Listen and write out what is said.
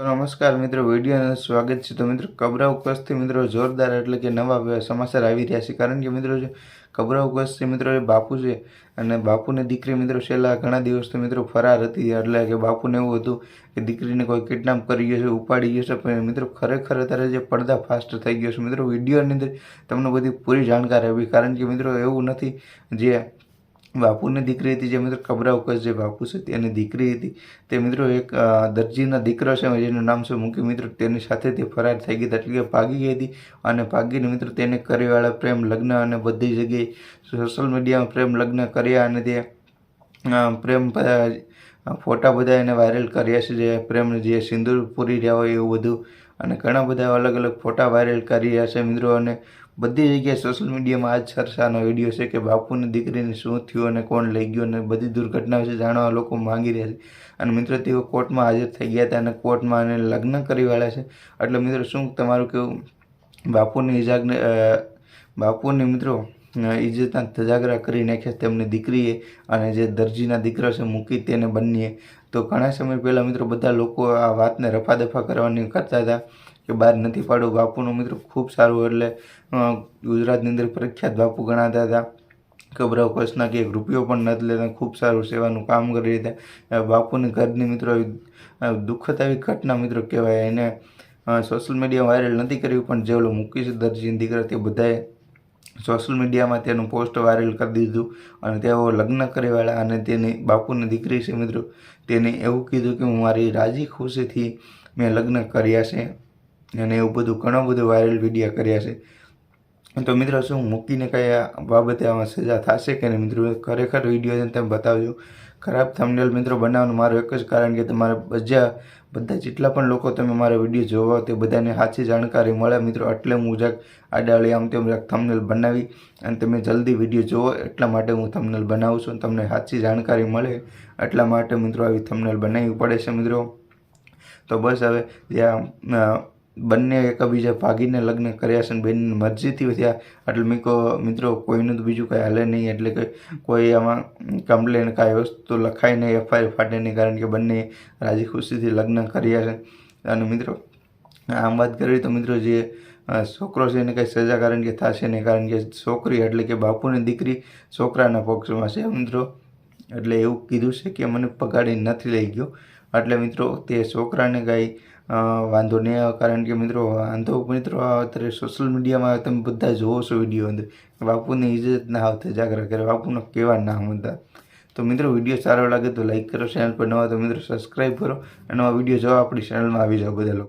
નમસ્કાર મિત્રો વિડીયોનું સ્વાગત છે. તો મિત્રો કબરા કચ્છથી મિત્રો જોરદાર એટલે કે નવા સમાચાર આવી રહ્યા છે. કારણ કે મિત્રો, જે કબરાઉ કચ્છથી મિત્રો બાપુ છે અને બાપુને દીકરી મિત્રો, છેલ્લા ઘણા દિવસથી મિત્રો ફરાર હતી. એટલે કે બાપુને એવું હતું કે દીકરીને કોઈ કિડનેપ કરી ગયો છે, ઉપાડી ગયો છે. પણ મિત્રો, ખરેખર અત્યારે જે પડદા ફાસ્ટ થઈ ગયો છે. મિત્રો વિડીયોની અંદર તમને બધી પૂરી જાણકારી આવી કારણ કે મિત્રો, એવું નથી જે બાપુની દીકરી હતી, જે મિત્રો કબરાઉ કચ્છ જે બાપુ છે તેની દીકરી હતી. તે મિત્રો એક દરજીના દીકરો છે, જેનું નામ છે મૂકી. મિત્રો, તેની સાથે તે ફરાર થઈ ગઈ એટલે કે ભાગી ગઈ હતી અને ભાગીને મિત્રો તેને કરીવાળા પ્રેમ, લગ્ન અને બધી જગ્યાએ સોશિયલ મીડિયામાં પ્રેમ, લગ્ન કર્યા અને તે પ્રેમ ફોટા બધા એને વાયરલ કર્યા છે, જે પ્રેમ જે સિંદૂર પૂરી રહ્યા હોય એવું બધું. અને ઘણા બધા અલગ અલગ ફોટા વાયરલ કરી રહ્યા છે મિત્રો અને બધી જગ્યાએ સોશિયલ મીડિયામાં આ જ ચર્ચાનો વીડિયો છે કે બાપુની દીકરીને શું થયું અને કોણ લઈ ગયું અને બધી દુર્ઘટના વિશે જાણવા લોકો માંગી રહ્યા છે. અને મિત્રો, તેઓ કોર્ટમાં હાજર થઈ ગયા હતા અને કોર્ટમાં એને લગ્ન કરી વાળ્યા છે. એટલે મિત્રો, શું તમારું કેવું? બાપુની ઇજાગને બાપુની મિત્રો ઇજ્જતના ધજાગરા કરી નાખ્યા તેમની દીકરીએ અને જે દરજીના દીકરા છે મૂકી તેને બંને તો ઘણા સમય પહેલાં મિત્રો બધા લોકો આ વાતને રફાદફા કરવાની કરતા હતા કે બહાર નથી પાડવું. બાપુનું મિત્રો ખૂબ સારું એટલે ગુજરાતની અંદર પ્રખ્યાત બાપુ ગણાતા હતા. કબરાવ કચ્છના કે એક રૂપિયો પણ નથી લેતા, ખૂબ સારું સેવાનું કામ કરી રહ્યા બાપુની ઘરની મિત્રો દુઃખદ આવી ઘટના મિત્રો કહેવાય. એને સોશિયલ મીડિયા વાયરલ નથી કર્યું, પણ જે ઓલો મૂકી છે દરજીની દીકરા તે બધાએ સોશિયલ મીડિયામાં તેનું પોસ્ટ વાયરલ કરી દીધું અને તેઓ લગ્ન કરેવાળા અને તેની બાપુની દીકરી છે મિત્રો, તેને એવું કીધું કે હું મારી રાજી ખુશીથી મેં લગ્ન કર્યા છે અને એવું બધું ઘણો બધો વાયરલ વિડીયા કર્યા છે. તો મિત્રો શું મૂકીને કયા બાબતે આમાં સજા થશે કે નહીં મિત્રો? ખરેખર વીડિયો તમે બતાવજો. ખરાબ થંબનેલ મિત્રો બનાવવાનું મારું એક જ કારણ કે તમારે બધા બધા જેટલા પણ લોકો તમે મારા વીડિયો જોવા તે બધાને સાચી જાણકારી મળે મિત્રો. એટલે હું જરાક આડાળી આમ તેમ જરાક થંબનેલ બનાવી અને તમે જલ્દી વીડિયો જોવો એટલા માટે હું થંબનેલ બનાવું છું તમને સાચી જાણકારી મળે. એટલા માટે મિત્રો આવી થંબનેલ બનાવવી પડે છે મિત્રો. તો બસ હવે અ, બંને એકબીજા ભાગીને લગ્ન કર્યા છે બેનની મરજીથી થયા એટલે મીકો, મિત્રો, કોઈનું તો બીજું કંઈ હાલે નહીં. એટલે કે કોઈ આમાં કમ્પ્લેન કાંઈ વસ્તુ લખાય નહીં, એફઆઈઆર ફાટે નહીં, કારણ કે બંને રાજી ખુશીથી લગ્ન કર્યા છે. અને મિત્રો, આમ વાત કરીએ તો મિત્રો જે છોકરો છે એને કંઈ સજા કારણ કે થશે નહીં, કારણ કે છોકરી એટલે કે બાપુની દીકરી છોકરાના પક્ષમાં છે મિત્રો. એટલે એવું કીધું છે કે મને પગાડી નથી લઈ ગયો. એટલે મિત્રો, તે છોકરાને કાંઈ વાંધો નહીં આવે, કારણ કે મિત્રો, વાંધો મિત્રો અત્યારે સોશિયલ મીડિયામાં તમે બધા જોવો છો વીડિયો અંદર. બાપુની ઇજ્જત ના આવતા જાગરા કરે, બાપુનો કેવા નામ હતા. તો મિત્રો વીડિયો સારો લાગે તો લાઈક કરો ચેનલ પર નવા તો મિત્રો સબસ્ક્રાઈબ કરો, અને નવા વીડિયો જોવા આપણી ચેનલમાં આવી જાઓ બધા લોકો.